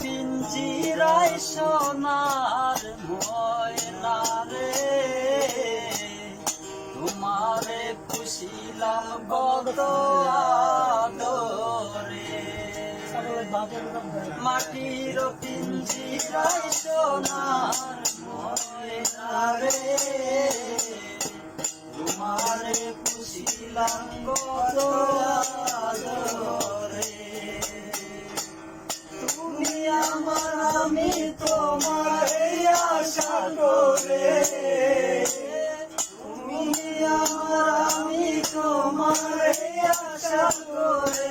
পিঞ্জিরাই সোনার ময়না রে তোমারে পুষিলাম কত আদরে। মাটির পিঞ্জিরাই সোনার ময়না রে তোমারে পুষিলাম কত আশা করে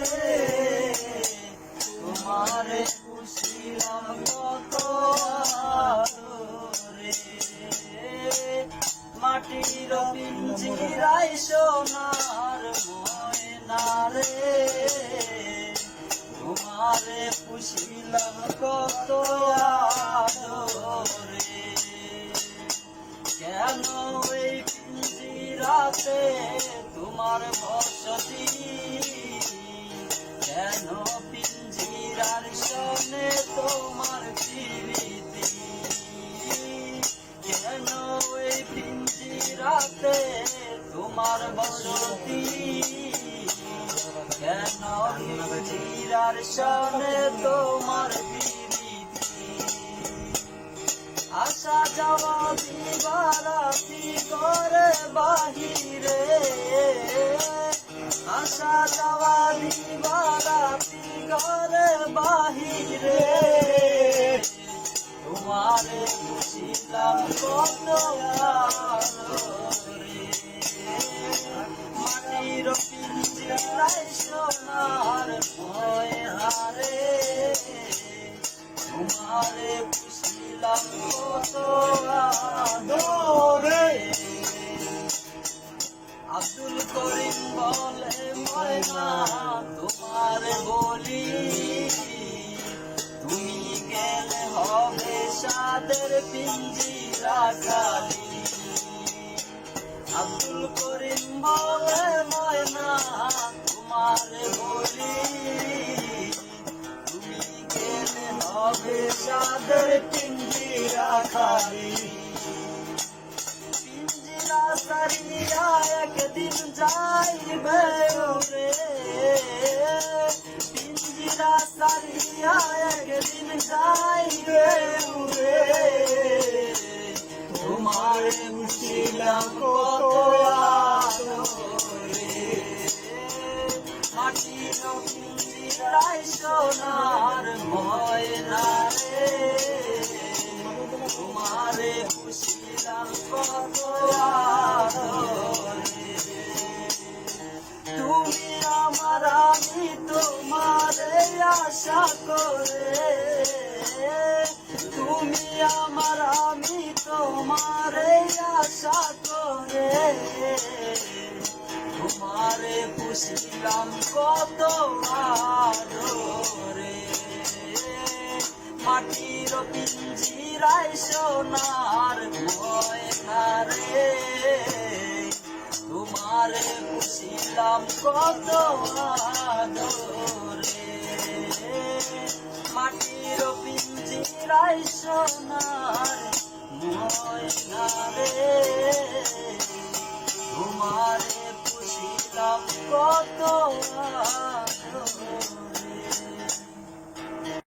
তোমারে খুশিলাম কত সোনার ময়নারে তোমারে পুষিলাম কত পিঞ্জিরাতে তোমার বসতি। কেন পিঞ্জিরার সনে তোমার প্রীতি। কেন এই পিঞ্জিরাতে তোমার বসতি। কেন পিঞ্জিরার সনে তোমার বাহিরে তোমারে বুঝিলাম কত। মাটির পিঞ্জিরায় সোনার ময়নারে তোমারে পুষিলাম কত আদরে আব্দুল করিম বলে, ময়না, তোমারে সাদের পিঞ্জিরা খালি আব্দুল করিম বলে, ময়না, তোমারে বলি, তুমি গেলে হবে সাদের পিঞ্জিরা খালি পিঞ্জিরা সারিয়া একদিন যাইবে রে পিঞ্জিরা সারিয়া একদিন যাইবে তোমারে পুষিলাম কত আদরে। তুমি আমার আমি তোমারে আশা তুমি আমার আমি তোমারে আশা করে মাটির পিঞ্জিরায় সোনার ময়না রে তোমার পুষিলাম কত আদরে। মাটির পিঞ্জিরায় সোনার ময়না রে তোমার পুষিলাম কত আদরে।